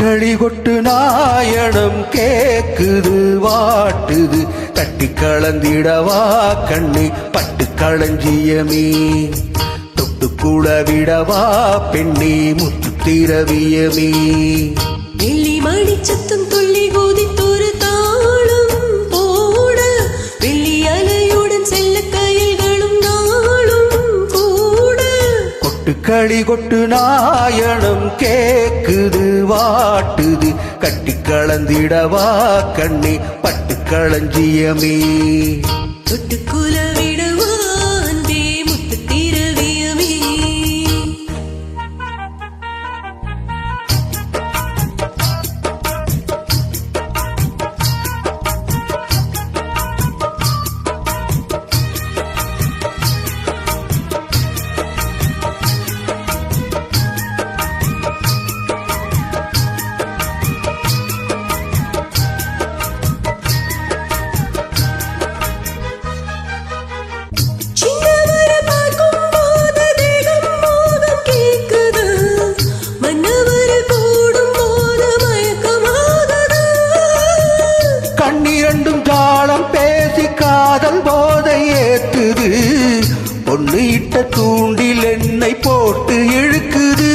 கொட்டுக்களி கொட்டு நாயனம் கேக்குது வாட்டுது. கட்டி கலந்திடவா கண்ணு பட்டு களஞ்சியமே தொட்டு கூட விடவா பெண்ணே முத்து திரவியமே வெள்ளி மணிச்சத்தம் துள்ளி குதித்தொரு தாளம் போட வெள்ளி கொட்டுக்களி கொட்டு நாயனம் கேக்குது வாட்டுது. கட்டி கலந்திடவா கண்ணி பட்டு களஞ்சியமே. கண்ணிரண்டும் தாளம் பேசி காதல் போதை ஏத்துது. பொண்ணு இட்ட தூண்டில் என்னை போட்டு இழுக்குது.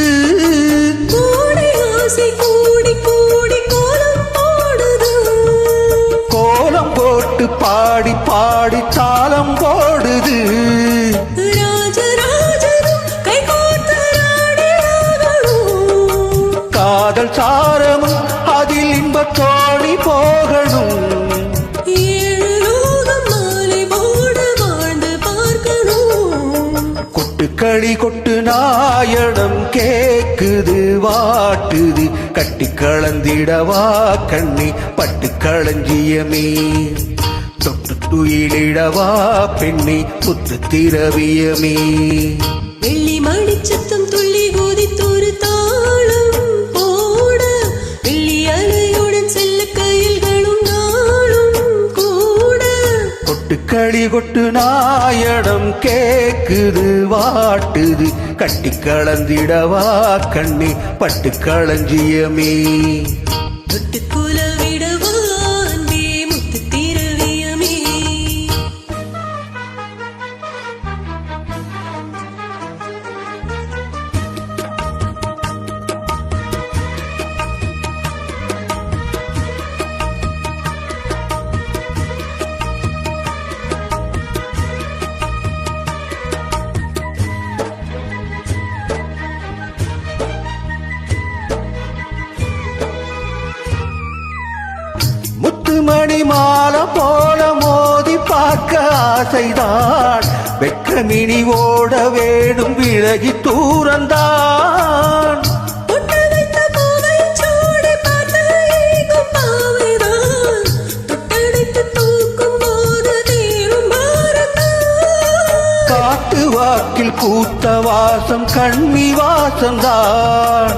கோலம் போட்டு பாடி பாடி தாளம் போடுது. காதல் சாரமும் அதில் இன்பத் தோணி போகணும். களி கொட்டு நாயடம் கேக்குது வாட்டுது. கட்டி கலந்திடவா கண்ணி பட்டு களஞ்சியமே தொட்டு துயிலிடவா பெண்ணி புத்து திரவியமே வெள்ளி மணிச்சத்தம் துள்ளி குதித்தொரு தாளம் கொட்டுக்களி கொட்டு நாயனம் கேக்குது வாட்டுது. கட்டி கலந்திடவா கண்ணி. பட்டு களஞ்சியமே. முத்துமணி மாலை போல மோதி பார்க்க ஆசைதான். வெக்கமினி ஓட வேணும் விலகி தூரந்தான். காட்டு வாக்கில் பூத்த வாசம் கண்ணி வாசம்தான்.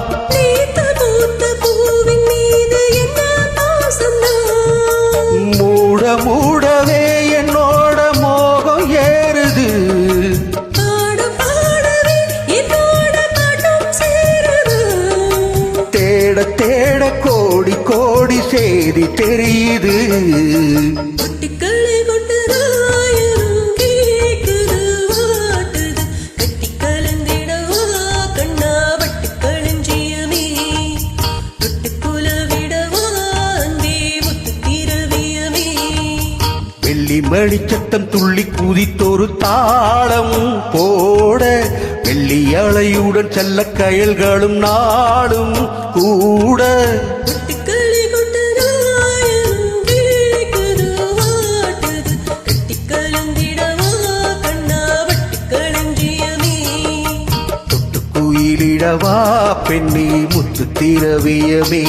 தேட தேட கோடி கோடி செய்தி தெரியுது. வெள்ளி மணிச்சத்தம் துள்ளி குதித்தொரு தாளம் போட வெள்ளி அலையுடன் செல்ல கயல்களும் நாடும் கூட. குயிலிடவா பெண்ணி முத்து திரவியமே.